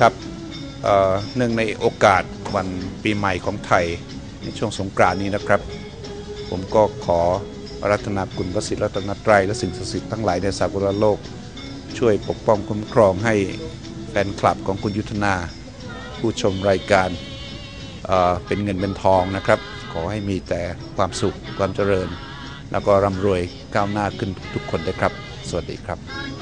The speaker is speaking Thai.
ครับเนื่องในโอกาสวันปีใหม่ของไทยในช่วงสงกรานต์นี้นะครับ ผมก็ขอรัตนาคุณพระศิรัตนตรัยและสิ่งศักดิ์สิทธิ์ทั้งหลายในสากลโลก ช่วยปกป้องคุ้มครองให้แฟนคลับของคุณยุทธนา ผู้ชมรายการเเป็นเงินเป็นทองนะครับ ขอให้มีแต่ความสุขความเจริญ แล้วก็ร่ำรวยก้าวหน้าขึ้นทุกคนนะครับ สวัสดีครับ